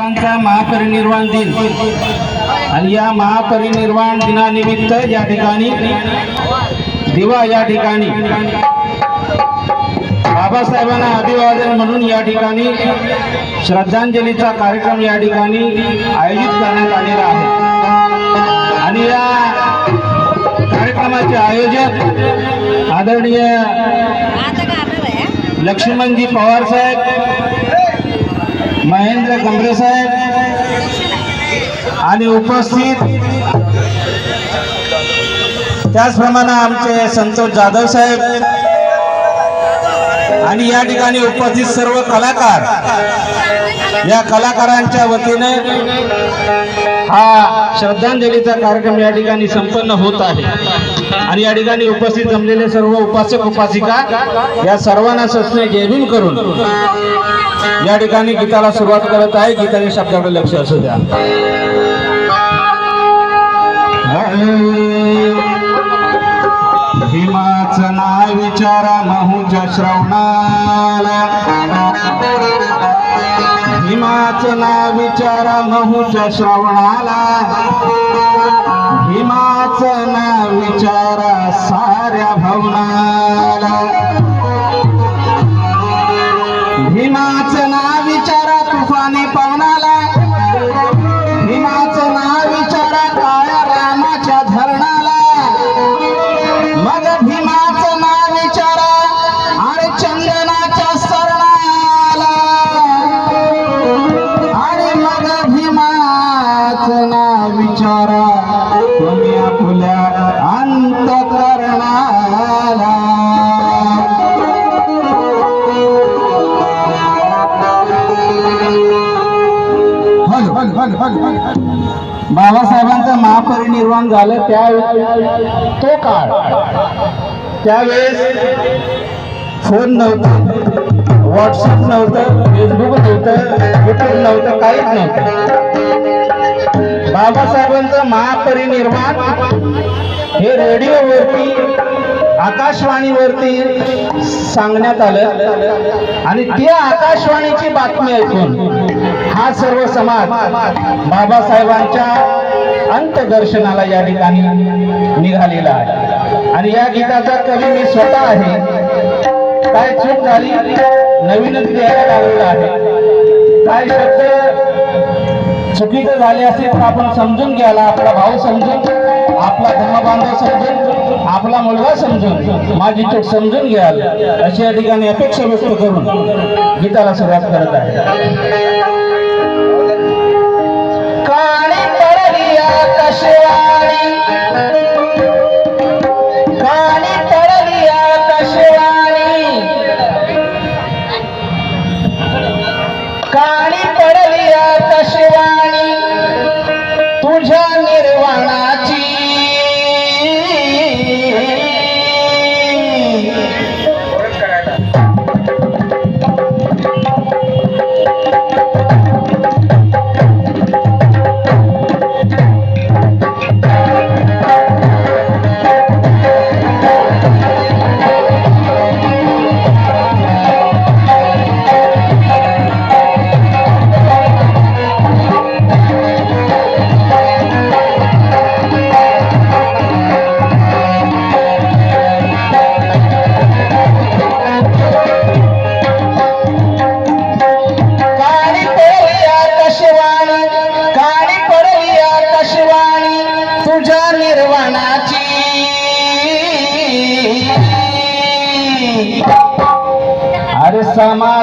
बाबांचा महापरिनिर्वाण दिन. आणि या महापरिनिर्वाण दिनानिमित्त या ठिकाणी दिवा या ठिकाणी बाबासाहेबांना अभिवादन म्हणून या ठिकाणी श्रद्धांजलीचा कार्यक्रम या ठिकाणी आयोजित करण्यात आलेला आहे. आणि या कार्यक्रमाचे आयोजक आदरणीय लक्ष्मणजी पवार साहेब महेंद्र गंभरे साहेब आणि उपस्थित त्याचप्रमाणे आमचे संतोष जाधव साहेब आणि या ठिकाणी उपस्थित सर्व कलाकार या कलाकारांच्या वतीने हा श्रद्धांजलीचा कार्यक्रम या ठिकाणी संपन्न होत आहे. आणि या ठिकाणी उपस्थित जमलेले सर्व उपासक उपासिका या सर्वांना सस्ने जयभीम करून या ठिकाणी गीताला सुरुवात करत आहे. गीताच्या शब्दाकडे लक्ष असू द्या. भीमाचं नाव विचारा महूच्या श्रवणाला. भीमाच नाव विचारा महूच्या श्रवणाला. भीमाच नाव विचारा साऱ्या भवनाला. भीमाच ना विचारा तुफानी पवनाला. बाबासाहेबांचं महापरिनिर्वाण झालं त्या तो काळ. त्यावेळेस फोन नव्हता. व्हॉट्सअप नव्हतं फेसबुक नव्हतं ट्विटर नव्हतं काहीच नव्हतं. बाबासाहेबांचं महापरिनिर्वाण हे रेडिओवरती आकाशवाणीवरती सांगण्यात आलं. आणि त्या आकाशवाणीची बातमी ऐकून हा सर्व समाज बाबासाहेबांच्या अंतदर्शनाला या ठिकाणी निघालेला आहे. आणि या गीताचा कवी मी स्वतः आहे. काय चूक झाली? नवीनच लिहायला लागलेला आहे. काय शब्द चुकीचं झाले असेल तर आपण समजून घ्यायला आपला भाऊ समजून आपला धर्मबांधव समजून आपला मुलगा समजून माझी चूक समजून घ्याल अशी या ठिकाणी अपेक्षा व्यक्त करून गीताला सुरुवात करत आहे. आकाशवाणी काळी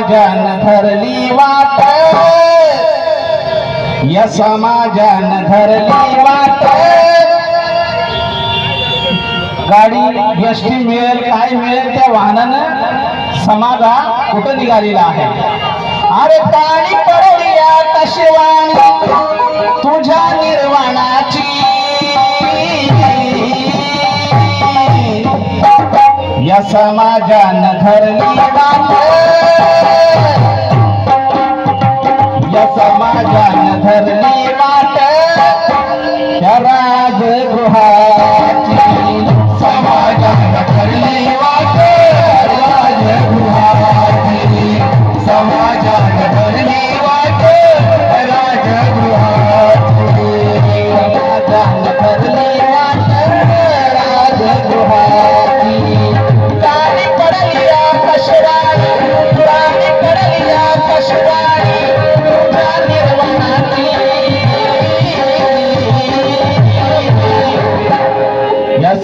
समाजान धरली वाट. या समाजान धरली वाट. गाडी एसटी मिळेल काय मिळेल त्या वाहनानं? समाज हा कुठं निघालेला आहे? अरे काळी पडली आकाशवाणी तुझ्या निर्वाणाची या समाजानं धरली वाट या समाजानं धरली वाट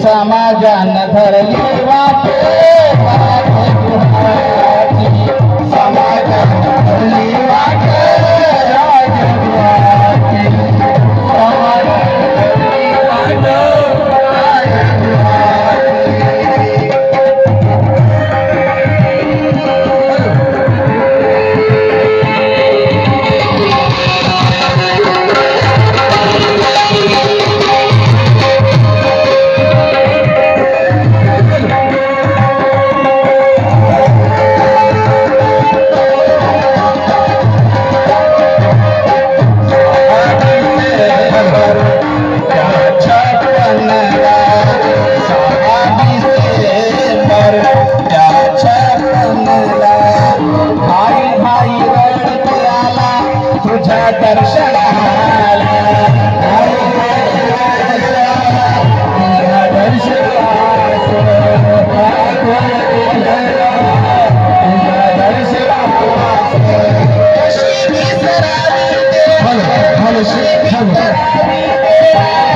समाजान धरली वाटे.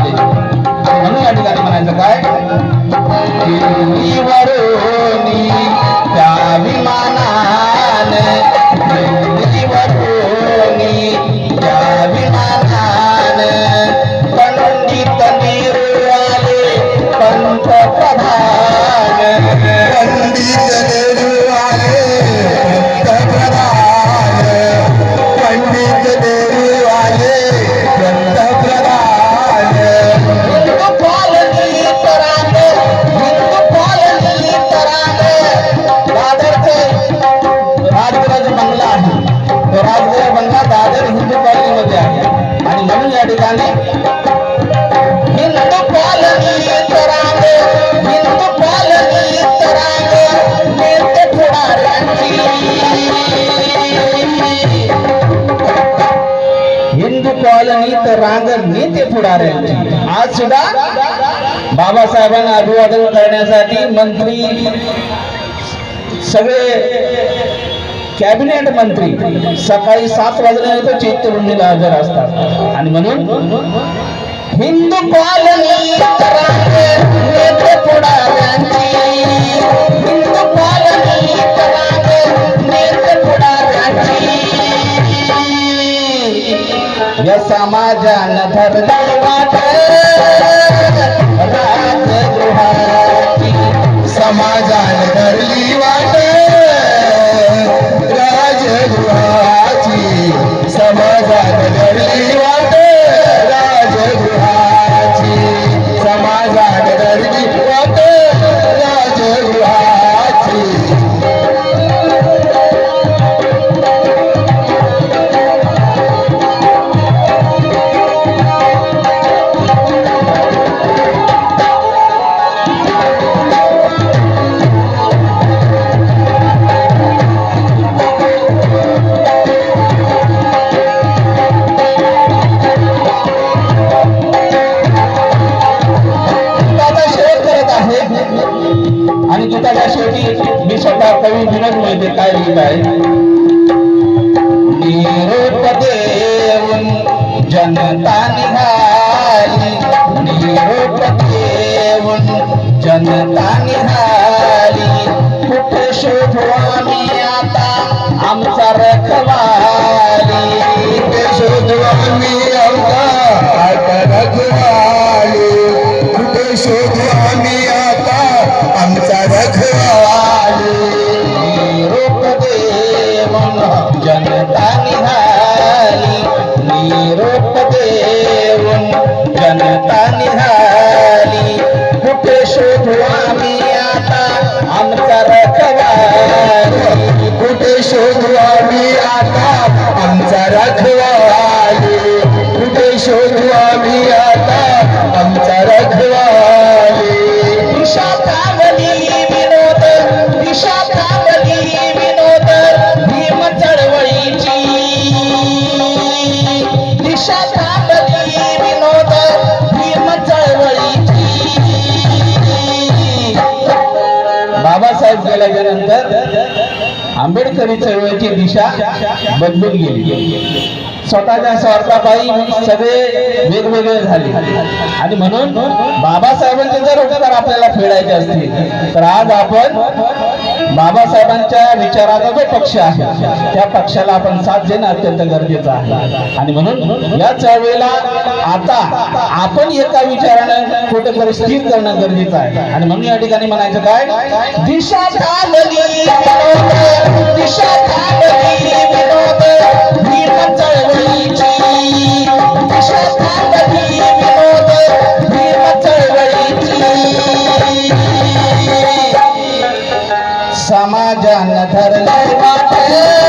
आहे म्हणून या ठिकाणी म्हणायचं काय? पुढाऱ्यांची आज सुद्धा बाबासाहेबांना अभिवादन करण्यासाठी मंत्री सगळे कॅबिनेट मंत्री सकाळी सात वाजल्यानंतर चैत्यभूमीला हजर असतात. आणि म्हणून हिंदू पुढाऱ्यांची हिंदू या समाजानं धरले वाट राजगृहाची समाजान धरली वाट. जनता निघाली निरोप देऊन जनता शेतकरी चळवळीची दिशा बदलून गेली. स्वतःच्या स्वार्थापायी सगळे वेगवेगळे झाले. आणि म्हणून बाबासाहेबांचे जर उपकार आपल्याला फेडायचे असतील तर आज आपण बाबासाहेबांच्या विचाराचा जो पक्ष आहे त्या पक्षाला आपण साथ देणं अत्यंत गरजेचं आहे. आणि म्हणून या चळवळीला आता आपण एका विचारानं कुठेतरी स्थिर करणं गरजेचं आहे. आणि म्हणून या ठिकाणी म्हणायचं काय? दिशा दिशा समाजान धरले वाटे